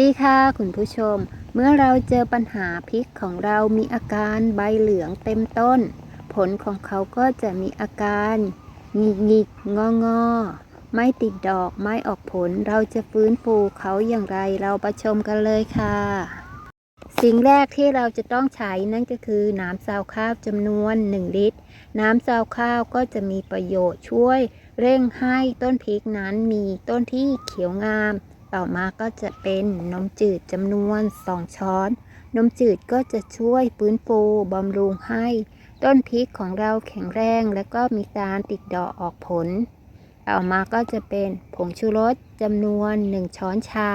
ดีค่ะคุณผู้ชม เมื่อเราเจอปัญหาพริกของเรามีอาการใบเหลืองเต็มต้น ผลของเขาก็จะมีอาการหงิกหงิกงองอไม่ติดดอกไม่ออกผลเราจะฟื้นฟูเขาอย่างไรเราประชมกันเลยค่ะ สิ่งแรกที่เราจะต้องใช้นั่นก็คือน้ำซาวข้าวจำนวน 1 ลิตร น้ำซาวข้าวก็จะมีประโยชน์ช่วย เร่งให้ต้นพริกนั้นมีต้นที่เขียวงาม ต่อมาก็จะเป็นนมจืดจำนวน 2 ช้อน นมจืดก็จะช่วยฟื้นฟูบำรุงให้ ต้นพริกของเราแข็งแรงและก็มีการติดดอกออกผล ต่อมาก็จะเป็นผงชูรสจำนวน 1 ช้อนชา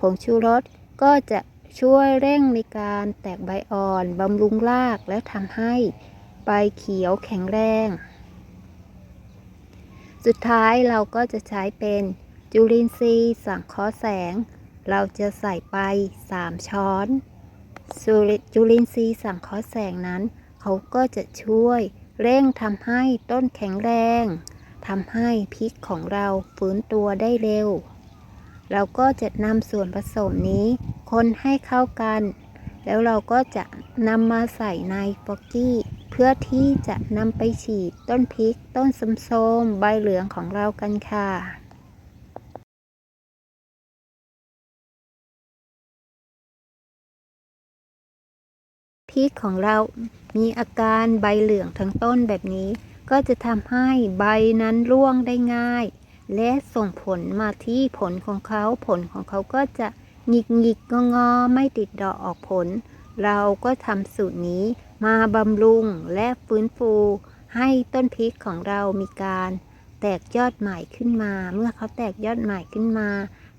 ผงชูรสก็จะช่วยเร่งในการแตกใบอ่อนบำรุงรากและทำให้ใบเขียวแข็งแรง สุดท้ายเราก็จะใช้เป็น จุลินทรีย์สังเคราะห์แสง เราจะใส่ไป 3 ช้อน จุลินทรีย์สังเคราะห์แสงนั้น เขาก็จะช่วยเร่งทำให้ต้นแข็งแรงทำให้พริกของเราฟื้นตัวได้เร็ว เราก็จะนำส่วนผสมนี้ คนให้เข้ากัน แล้วเราก็จะนำมาใส่ในฟอกกี้ เพื่อที่จะนำไปฉีดต้นพริก ต้นสมโสมใบเหลืองของเรากันค่ะ พริกของเรามีอาการใบเหลืองทั้งต้นแบบนี้ ก็จะทำให้ใบนั้นร่วงได้ง่าย และส่งผลมาที่ผลของเขา ผลของเขาก็จะหงิกหงิกงองอไม่ติดดอกออกผล เราก็ทำสูตรนี้มาบำรุงและฟื้นฟูให้ต้นพริกของเรามีการ แตกยอดใหม่ขึ้นมา เมื่อเขาแตกยอดใหม่ขึ้นมา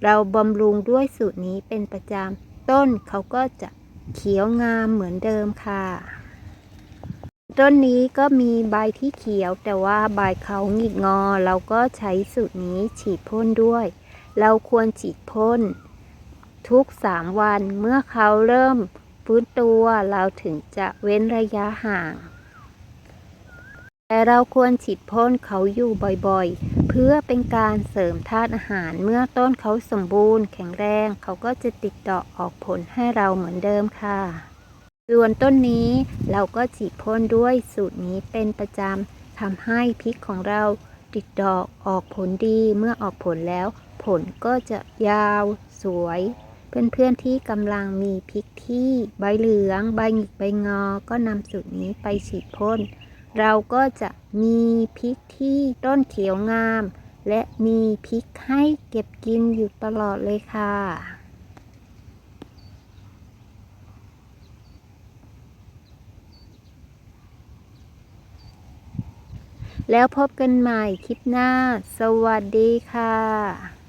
เราบำรุงด้วยสูตรนี้เป็นประจำต้นเขาก็จะ เขียวงามเหมือนเดิมค่ะ ต้นนี้ก็มีใบที่เขียวแต่ว่าใบเขาหงิกงอ เราก็ใช้สูตรนี้ฉีดพ่นด้วย เราควรฉีดพ่นทุก 3 วันเมื่อเขาเริ่มฟื้นตัวเราถึงจะเว้นระยะห่าง แต่เราควรฉีดพ่นเขาอยู่บ่อยๆ เพื่อเป็นการเสริมธาตุอาหารเมื่อต้นเขาสมบูรณ์ แข็งแรงเขาก็จะติดดอกออกผลให้เราเหมือนเดิมค่ะ ส่วนต้นนี้เราก็ฉีดพ่นด้วยสูตรนี้เป็นประจำทำให้พริกของเราติดดอกออกผลดีเมื่อออกผลแล้ว ผลก็จะยาวสวย เพื่อนๆที่กำลังมีพริกที่ใบเหลือง ใบหงิกใบงอ ก็นำสูตรนี้ไปฉีดพ่น เราก็จะมีพริกที่ต้นเขียวงาม และมีพริกให้เก็บกินอยู่ตลอดเลยค่ะ แล้วพบกันใหม่คลิปหน้า สวัสดีค่ะ